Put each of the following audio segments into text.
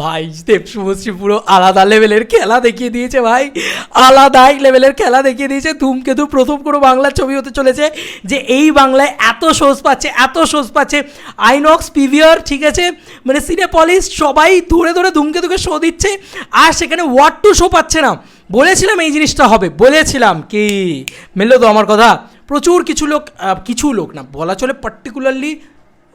ভাই, দেব শুভশ্রী পুরো আলাদা লেভেলের খেলা দেখিয়ে দিয়েছে, ভাই। আলাদাই লেভেলের খেলা দেখিয়ে দিয়েছে। ধূমকেতু প্রথম কোনো বাংলা ছবি হতে চলেছে যে এই বাংলায় এত শোজ পাচ্ছে, এত শোজ পাচ্ছে। আইনক্স পিভিআর ঠিক আছে? মানে সিনেপলিস সবাই ধরে ধরে ধূমকেতুকে শো দিচ্ছে, আর সেখানে ওয়ার্ড টু শো পাচ্ছে না। বলেছিলাম এই জিনিসটা হবে, বলেছিলাম কি? মেললো তো আমার কথা। প্রচুর কিছু লোক কিছু লোক না, বলা চলে পার্টিকুলারলি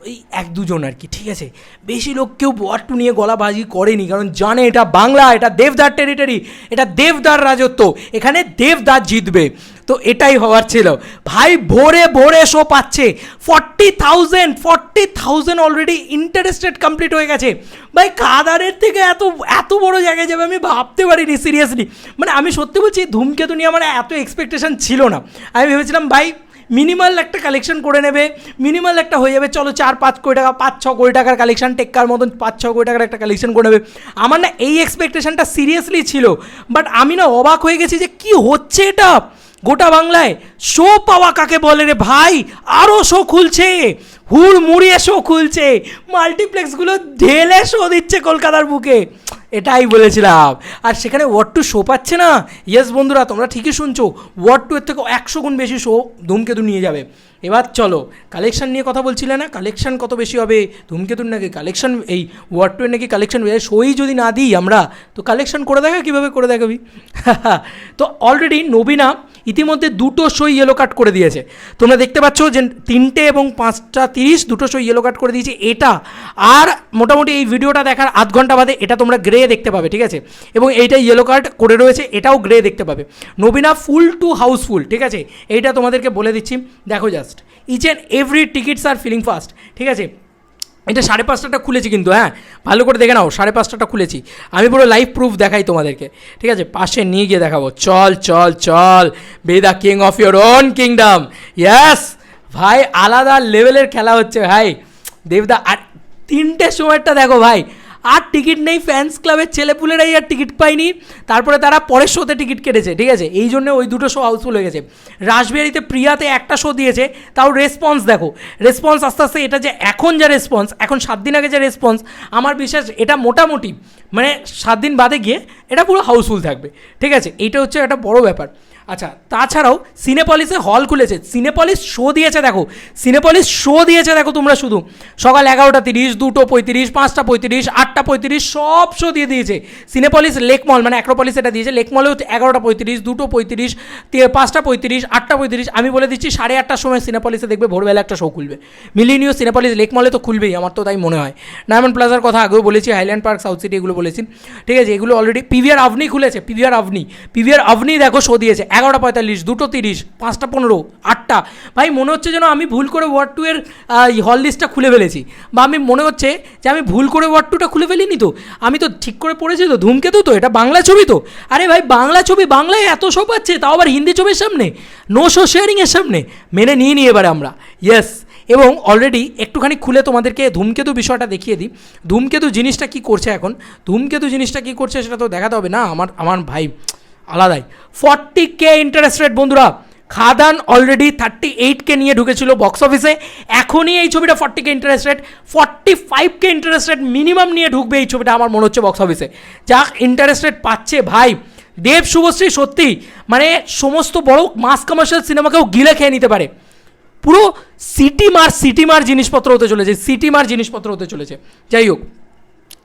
ওই এক দুজন আর কি, ঠিক আছে? বেশি লোক কেউ ওয়াট্টু নিয়ে গলাবাজি করেনি, কারণ জানে এটা বাংলা, এটা দেবদার টেরিটরি এটা দেবদার রাজত্ব, এখানে দেবদার জিতবে। তো এটাই হওয়ার ছিল। ভাই, ভোরে ভোরে শো পাচ্ছে। Forty thousand forty thousand already interested complete হয়ে গেছে। ভাই, কাদারের থেকে এত এত বড় জায়গায় যাবে আমি ভাবতে পারিনি সিরিয়াসলি মানে আমি সত্যি বলছি, ধূমকেতু নিয়ে আমার এত এক্সপেকটেশন ছিল না। আমি ভেবেছিলাম, ভাই মিনিমাল একটা কালেকশন করে নেবে মিনিমাল একটা হয়ে যাবে, চলো চার, পাঁচ কোটি টাকা, পাঁচ, ছ কোটি টাকার কালেকশন টেক্কার মতন পাঁচ, ছ কোটি টাকার একটা কালেকশন করে নেবে। আমার না এই এক্সপেকটেশনটা সিরিয়াসলি ছিল বাট আমি না অবাক হয়ে গেছি যে কি হচ্ছে এটা? গোটা বাংলায় শো পাওয়া কাকে বলে রে ভাই? আরও শো খুলছে। হুড় মুড়িয়ে শো খুলছে মাল্টিপ্লেক্সগুলো ঢেলে শো দিচ্ছে কলকাতার বুকে। এটাই বলেছিলাম। আর সেখানে ওয়ার্ড টু শো পাচ্ছে না? ইয়েস বন্ধুরা, তোমরা ঠিকই শুনছো। ওয়ার্ড টু এর থেকে একশো গুণ বেশি শো ধূমকেতু নিয়ে যাবে। এবার চলো কালেকশন নিয়ে কথা বলছিলে না? কালেকশন কত বেশি হবে? ধূমকেতুর নাকি কালেকশন এই ওয়ার্ড টু নাকি কালেকশন শোই যদি না দিই আমরা, তো কালেকশন করে দেখা কীভাবে করে দেখাবি? তো অলরেডি নবীনা ইতিমধ্যে দুটো সই ইয়েলো কাট করে দিয়েছে। তোমরা দেখতে পাচ্ছ যে তিনটে এবং পাঁচটা তিরিশ দুটো সই ইয়েলো কাট করে দিয়েছে। এটা আর মোটামুটি এই ভিডিওটা দেখার আধ ঘণ্টা বাদে এটা তোমরা গ্রে দেখতে পাবে, ঠিক আছে? এবং এইটা ইয়েলো কার্ড করে রয়েছে, এটাও গ্রে দেখতে পাবে। নবীনা ফুল টু হাউসফুল ঠিক আছে? এইটা তোমাদেরকে বলে দিচ্ছি। দেখো just each and every tickets are filling fast ঠিক আছে? এটা সাড়ে পাঁচটাটা খুলেছি কিন্তু হ্যাঁ ভালো করে দেখে নাও, সাড়ে পাঁচটাটা খুলেছি। আমি পুরো লাইভ প্রুফ দেখাই তোমাদেরকে, ঠিক আছে? পাশে নিয়ে গিয়ে দেখাবো। চল চল চল be the king of your own kingdom yes ভাই, আলাদা লেভেলের খেলা হচ্ছে, ভাই। দেবদা আর তিনটে সময়টা দেখো, ভাই। আর টিকিট নেই ফ্যান্স ক্লাবের ছেলেপুলেরাই আর টিকিট পায়নি। তারপরে তারা পরের শোতে টিকিট কেটেছে, ঠিক আছে? এই জন্য ওই দুটো শো হাউসফুল হয়ে গেছে। রাসবিহারিতে প্রিয়াতে একটা শো দিয়েছে, তাও রেসপন্স দেখো। রেসপন্স আস্তে আস্তে, এটা যে এখন যা রেসপন্স এখন সাত দিন আগে যে রেসপন্স আমার বিশ্বাস এটা মোটামুটি মানে সাত দিন বাদে গিয়ে এটা পুরো হাউসফুল থাকবে। ঠিক আছে? এইটা হচ্ছে একটা বড় ব্যাপার। আচ্ছা তাছাড়াও সিনেপলিসে হল খুলেছে। সিনেপলিস শো দিয়েছে, দেখো। সিনেপলিস শো দিয়েছে, দেখো তোমরা শুধু। সকাল এগারোটা তিরিশ, দুটো পঁয়ত্রিশ, পাঁচটা পঁয়ত্রিশ, আটটা পঁয়ত্রিশ, সব শো দিয়ে দিয়েছে। সিনেপলিস লেকমল মানে অ্যাক্রোপলিস এটা দিয়েছে। লেকমলেও এগারোটা পঁয়ত্রিশ, দুটো পঁয়ত্রিশ পাঁচটা পঁয়ত্রিশ, আটটা পঁয়ত্রিশ। আমি বলে দিচ্ছি, সাড়ে আটটার সময় সিনেপলিসে দেখবে, ভোরবেলা একটা শো খুলবে। মিলিনিও সিনেপলিস লেকমলে তো খুলবেই, আমার তো তাই মনে হয়। ডায়মন্ড প্লাজার কথা আগেও বলেছি হাইল্যান্ড পার্ক সাউথ সিটি এগুলো বলেছি। ঠিক আছে? এগুলো অলরেডি পিভিআর আভনি খুলেছে, পিভিআর আভনি। পিভিআর আভনি দেখো শো দিয়েছে, এগারোটা পঁয়তাল্লিশ, দুটো তিরিশ, পাঁচটা পনেরো, আটটা। ভাই, মনে হচ্ছে যেন আমি ভুল করে ওয়ার্ড টু এর হল লিস্টটা খুলে ফেলেছি। বা আমি, মনে হচ্ছে যে আমি ভুল করে ওয়ার্ড টুটা খুলে ফেলিনি তো? আমি তো ঠিক করে পড়েছি তো, ধূমকেতু তো, এটা বাংলা ছবি তো? আরে ভাই, বাংলা ছবি বাংলায় এত শো পাচ্ছে, তাও আবার হিন্দি ছবির সামনে? নো শো শেয়ারিংয়ের সামনে? মেনে নিয়ে নিই এবারে আমরা। ইয়েস এবং অলরেডি একটুখানি খুলে তোমাদেরকে ধূমকেতু বিষয়টা দেখিয়ে দিই। ধূমকেতু জিনিসটা কি করছে এখন? ধূমকেতু জিনিসটা কি করছে সেটা তো দেখাতে হবে। না, আমার আমার ভাই আলাদাই। ফর্টি কে ইন্টারেস্ট রেট বন্ধুরা, Khadaan already thirty eight K নিয়ে ঢুকেছিল বক্স অফিসে এখনই এই ছবিটা forty K interest rate forty five K interest rate minimum নিয়ে ঢুকবে এই ছবিটা আমার মনে হচ্ছে বক্স অফিসে যা ইন্টারেস্ট রেট পাচ্ছে ভাই। দেব, শুভশ্রী, সত্যি মানে সমস্ত বড় মাস কমার্শিয়াল সিনেমাকেও গিলে খেয়ে নিতে পারে। পুরো সিটি মার সিটি মার জিনিসপত্র হতে চলেছে সিটি মার জিনিসপত্র হতে চলেছে। যাই হোক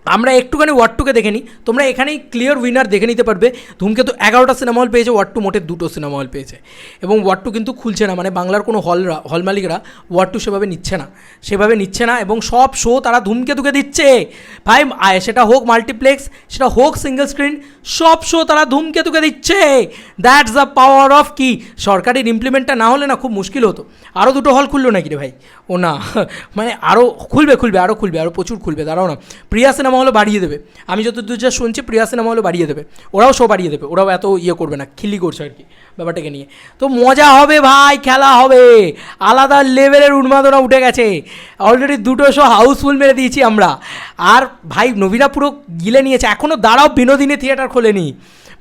আমরা একটুখানি ওয়ার্ড টুকে দেখে নিই। তোমরা এখানেই ক্লিয়ার উইনার দেখে নিতে পারবে। ধূমকেতু এগারোটা সিনেমা হল পেয়েছে ওয়ার্ড টু মোটে দুটো সিনেমা হল পেয়েছে। এবং ওয়ার্ড টু কিন্তু খুলছে না মানে বাংলার কোনো হলরা হল মালিকরা ওয়ার্ড টু সেভাবে নিচ্ছে না। সেভাবে নিচ্ছে না এবং সব শো তারা ধূমকেতুকে দিচ্ছে। ভাই আয় সেটা হোক মাল্টিপ্লেক্স সেটা হোক সিঙ্গেল স্ক্রিন সব শো তারা ধূমকেতুকে দিচ্ছে। দ্যাটস দ্য পাওয়ার অফ কি সরকারের ইমপ্লিমেন্টটা না হলে না খুব মুশকিল হতো। আরও দুটো হল খুললো নাকি রে ভাই? ও না মানে আরও খুলবে খুলবে আরও খুলবে আরও প্রচুর খুলবে, দাঁড়াও না। প্রিয়া সিনেমা হলো বাড়িয়ে দেবে। আমি যতদূর যা শুনছি, প্রিয়া সিনেমা হলো বাড়িয়ে দেবে। ওরাও শো বাড়িয়ে দেবে। ওরাও এত ইয়ে করবে না খিলি করছে আর কি ব্যাপারটাকে নিয়ে। তো মজা হবে ভাই, খেলা হবে। আলাদা লেভেলের উন্মাদনা উঠে গেছে। অলরেডি দুটো শো হাউসফুল মেরে দিয়েছি আমরা। আর ভাই, নবীনা পুরো গিলে নিয়েছে। এখনও দাঁড়াও, বিনোদিনী থিয়েটার খোলেনি।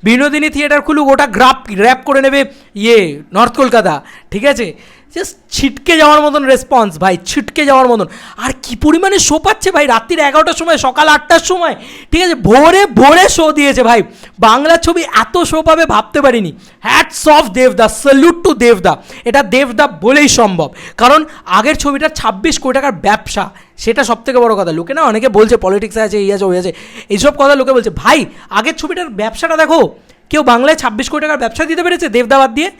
বিনোদিনী থিয়েটার খুলুক, ওটা গ্রাপ র্যাপ করে নেবে ইয়ে নর্থ কলকাতা। ঠিক আছে? জাস্ট ছিটকে যাওয়ার মতন রেসপন্স ভাই, ছিটকে যাওয়ার মতন। আর কি পরিমাণে শো পাচ্ছে ভাই, রাত্রির এগারোটার সময়, সকাল আটটার সময়? ঠিক আছে, ভোরে ভোরে শো দিয়েছে ভাই। বাংলা ছবি এত শো পাবে ভাবতে পারিনি। হ্যাটস অফ দেবদা স্যালুট টু দেবদা এটা দেবদা বলেই সম্ভব। কারণ আগের ছবিটা ছাব্বিশ কোটি টাকার ব্যবসা। সেটা সব থেকে বড় কথা। লোকে না, অনেকে বলছে পলিটিক্সে আছে, এই আছে, ওই আছে। এইসব কথা লোকে বলছে। ভাই, আগের ছবিটার ব্যবসাটা দেখো, কেউ বাংলায় ছাব্বিশ কোটি টাকার ব্যবসা দিতে পেরেছে দেবদাবাদ দিয়ে?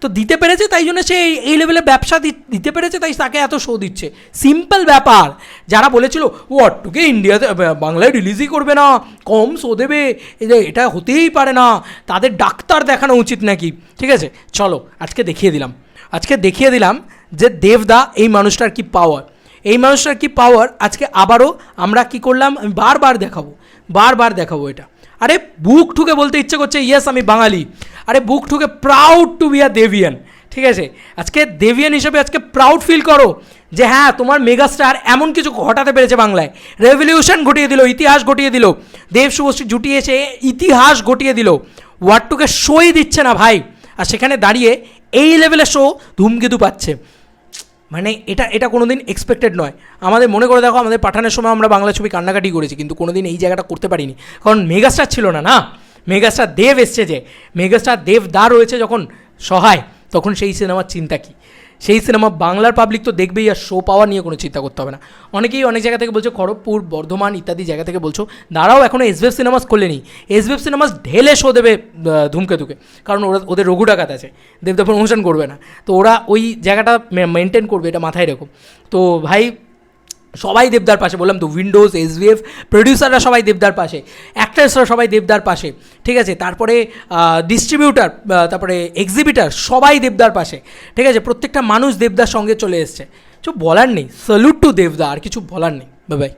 তো দিতে পেরেছে, তাই জন্য সে এই- লেভেলে ব্যবসা দিতে পেরেছে, তাই তাকে এত শো দিচ্ছে। সিম্পল ব্যাপার। যারা বলেছিল ও অট্টুকে ইন্ডিয়াতে বাংলায় রিলিজই করবে না, কম শো দেবে এটা হতেই পারে না, তাদের ডাক্তার দেখানো উচিত নাকি? ঠিক আছে, চলো, আজকে দেখিয়ে দিলাম। আজকে দেখিয়ে দিলাম যে দেবদা এই মানুষটার কি পাওয়ার এই মানুষটার কি পাওয়ার আজকে আবারও আমরা কি করলাম, আমি বারবার দেখাবো বারবার দেখাবো এটা। আরে, বুক ঠুকে বলতে ইচ্ছে করছে ইয়েস আমি বাঙালি। আরে বুক ঠুকে প্রাউড টু বি আ দেভিয়ান ঠিক আছে? আজকে দেভিয়ান হিসেবে আজকে প্রাউড ফিল করো যে হ্যাঁ তোমার মেগাস্টার এমন কিছু ঘটাতে পেরেছে বাংলায়। রেভলিউশন ঘটিয়ে দিল, ইতিহাস ঘটিয়ে দিল, দেব শুভশ্রী জুটিয়েছে, ইতিহাস ঘটিয়ে দিল। ওয়ার্ডটুকে শোই দিচ্ছে না ভাই। আর সেখানে দাঁড়িয়ে এই লেভেলের শো ধূমকেতু পাচ্ছে। মানে এটা এটা কোনো দিন এক্সপেক্টেড নয়। আমাদের মনে করে দেখো, আমাদের পাঠানোর সময় আমরা বাংলা ছবি কান্নাকাটি করেছি, কিন্তু কোনো দিন এই জায়গাটা করতে পারিনি। কারণ মেগাস্টার ছিল না না? মেগাস্টার দেব এসছে যে, মেগাস্টার দেব দা রয়েছে যখন সহায়, তখন সেই সিনেমার চিন্তা কী? সেই সিনেমা বাংলার পাবলিক তো দেখবেই আর শো পাওয়া নিয়ে কোনো চিন্তা করতে হবে না। অনেকেই অনেক জায়গা থেকে বলছো খড়গপুর, বর্ধমান ইত্যাদি জায়গা থেকে বলছো, দাঁড়াও এখনও এসবিএফ সিনেমাস খোলেনি। এসবিএফ সিনেমাস ঢেলে শো দেবে ধূমকেতুকে। কারণ ওরা, ওদের রঘু ডাকাত আছে। দেব দেবদা প্রমোশন করবে না। তো ওরা ওই জায়গাটা মেনটেন করবে, এটা মাথায় রেখো। তো ভাই সবাই দেবদার পাশে, বললাম তো উইন্ডোজ এসভিএফ প্রডিউসাররা সবাই দেবদার পাশে অ্যাক্ট্রেসরা সবাই দেবদার পাশে, ঠিক আছে? তারপরে ডিস্ট্রিবিউটার তারপরে এক্সিবিটার সবাই দেবদার পাশে, ঠিক আছে? প্রত্যেকটা মানুষ দেবদার সঙ্গে চলে এসছে। কিছু বলার নেই স্যালুট টু দেবদা, আর কিছু বলার নেই বাই